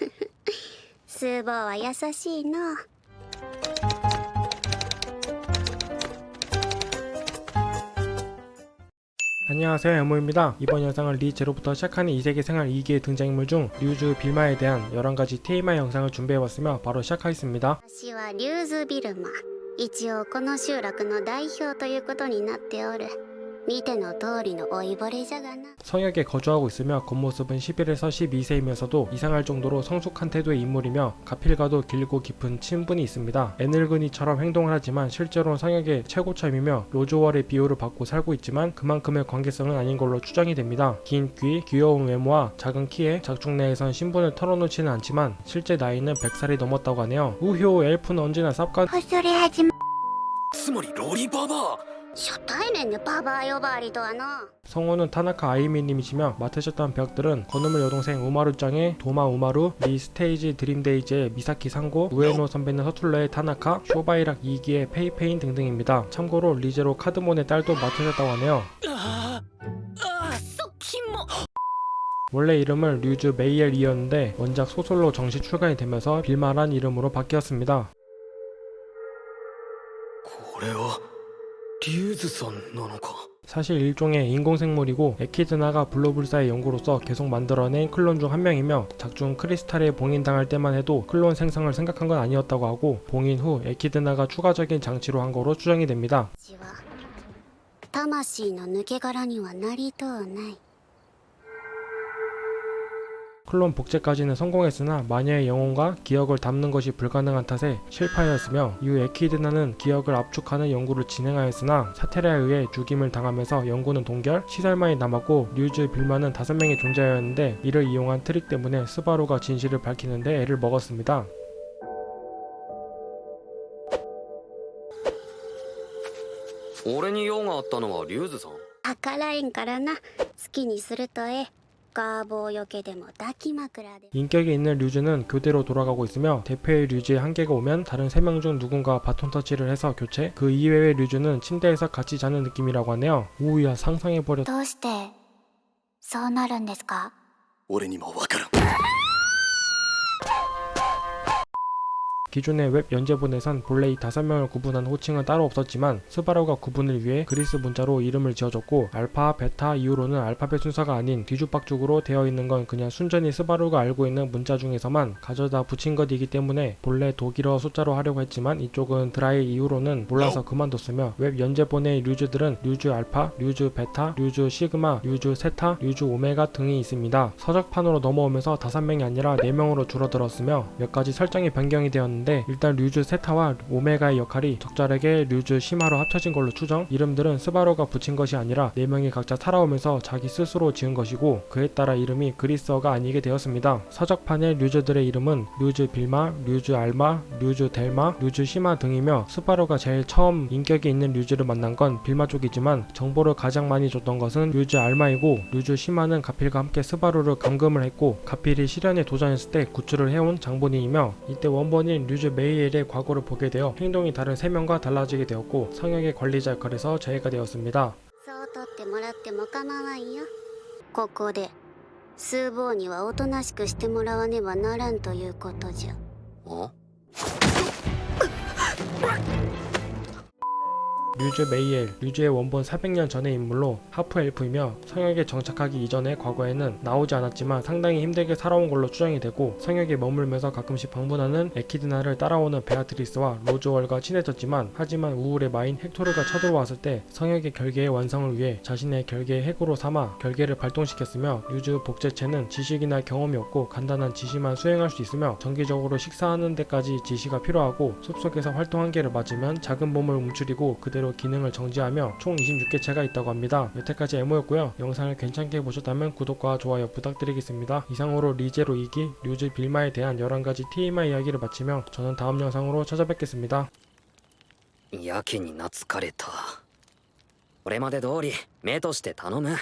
スーボーは優しいの 안녕하세요 에모입니다. 이번 영상은 리제로부터 시작하는 이세계 생활 2기의 등장인물 중 류즈 빌마에 대한 11가지 TMI 영상을 준비해봤으며 바로 시작하겠습니다. 私はリューズビルマ一応この集落の代表ということになっておる 見ての通りの老いぼれじゃがな 성역에 거주하고 있으며 겉모습은 11에서 12세이면서도 이상할 정도로 성숙한 태도의 인물이며 가필과도 길고 깊은 친분이 있습니다. 애늙은이처럼 행동을 하지만 실제로는 성역의 최고참이며 로즈월의 비호를 받고 살고 있지만 그만큼의 관계성은 아닌 걸로 추정이 됩니다. 긴 귀, 귀여운 외모와 작은 키에 작중 내에선 신분을 털어놓지는 않지만 실제 나이는 100살이 넘었다고 하네요. 우효 엘프는 언제나 쌉가 恐れ始めつまりロリババ 初対面でババア呼ばわりとはな 성우는 타나카 아이미님이시며 맡으셨던 배역들은 건우물 여동생 우마루짱의 도마 우마루, 리 스테이지 드림데이즈의 미사키 상고, 우에노 선배는 서툴러의 타나카, 쇼바이락 2기의 페이페인 등등입니다. 참고로 리제로 카드몬의 딸도 맡으셨다고 하네요. ああくそキモ 원래 이름은 류즈 메이엘이었는데 원작 소설로 정식 출간이 되면서 빌마란 이름으로 바뀌었습니다. これは リューズさんなのか 사실 일종의 인공생물이고 에키드나가 블로불사의 연구로서 계속 만들어낸 클론 중 한 명이며 작중 크리스탈에 봉인당할 때만 해도 클론 생성을 생각한 건 아니었다고 하고 봉인 후 에키드나가 추가적인 장치로 한 거로 추정이 됩니다. 私は魂の抜け殻にはなりとうない。 클론 복제까지는 성공했으나 마녀의 영혼과 기억을 담는 것이 불가능한 탓에 실패하였으며 이후 에키드나는 기억을 압축하는 연구를 진행하였으나 사테라에 의해 죽임을 당하면서 연구는 동결, 시설만이 남았고 류즈 빌마는 다섯 명이 존재하였는데 이를 이용한 트릭 때문에 스바루가 진실을 밝히는데 애를 먹었습니다. 俺に用があったのはリューズさん赤ラインからな好きにするとええ ガーボーよけでも抱き枕で 인격이 있는 류즈는 교대로 돌아가고 있으며 대표의 류즈의 한계가 오면 다른 세 명 중 누군가 바톤 터치를 해서 교체 그 이외의 류즈는 침대에서 같이 자는 느낌이라고 하네요 우야 상상해버렸 どうしてそうなるんですか俺にもわからん 기존의 웹 연재본에선 본래 이 다섯 명을 구분한 호칭은 따로 없었지만 스바루가 구분을 위해 그리스 문자로 이름을 지어줬고 알파, 베타 이후로는 알파벳 순서가 아닌 뒤죽박죽으로 되어 있는 건 그냥 순전히 스바루가 알고 있는 문자 중에서만 가져다 붙인 것이기 때문에 본래 독일어 숫자로 하려고 했지만 이쪽은 드라이 이후로는 몰라서 그만뒀으며 웹 연재본의 류즈들은 류즈 알파, 류즈 베타, 류즈 시그마, 류즈 세타, 류즈 오메가 등이 있습니다. 서적판으로 넘어오면서 다섯 명이 아니라 네 명으로 줄어들었으며 몇 가지 설정이 변경이 되었는데 일단 류즈 세타와 오메가의 역할이 적절하게 류즈 시마로 합쳐진 걸로 추정 이름들은 스바루가 붙인 것이 아니라 네 명이 각자 살아오면서 자기 스스로 지은 것이고 그에 따라 이름이 그리스어가 아니게 되었습니다. 서적판의 류즈들의 이름은 류즈 빌마, 류즈 알마, 류즈 델마, 류즈 시마 등이며 스바루가 제일 처음 인격이 있는 류즈를 만난 건 빌마 쪽이지만 정보를 가장 많이 줬던 것은 류즈 알마이고 류즈 시마는 가필과 함께 스바루를 감금을 했고 가필이 실현에 도전했을 때 구출을 해온 장본인이며 이때 원본인 류즈 메이엘의 과거를 보게 되어 행동이 다른 세 명과 달라지게 되었고 성역의 관리자 역할에서 제외가 되었습니다. そう取ってもらっても構わんよここでスーボーにはおとなしくしてもらわねばならんということじゃ あ 류즈 메이엘, 류즈의 원본 400년 전의 인물로 하프 엘프이며 성역에 정착하기 이전에 과거에는 나오지 않았지만 상당히 힘들게 살아온 걸로 추정이 되고 성역에 머물면서 가끔씩 방문하는 에키드나를 따라오는 베아트리스와 로즈월과 친해졌지만 하지만 우울의 마인 헥토르가 쳐들어왔을 때 성역의 결계의 완성을 위해 자신의 결계의 핵으로 삼아 결계를 발동시켰으며 류즈 복제체는 지식이나 경험이 없고 간단한 지시만 수행할 수 있으며 정기적으로 식사하는 데까지 지시가 필요하고 숲속에서 활동 한계를 맞으면 작은 몸을 움츠리고 그대로 기능을 정지하며 총 26개체가 있다고 합니다. 여태까지 에모였고요. 영상을 괜찮게 보셨다면 구독과 좋아요 부탁드리겠습니다. 이상으로 리제로 2기 류즈 빌마에 대한 11가지 TMI 이야기를 마치며 저는 다음 영상으로 찾아뵙겠습니다. やけに懐かれた俺まで通り目として頼む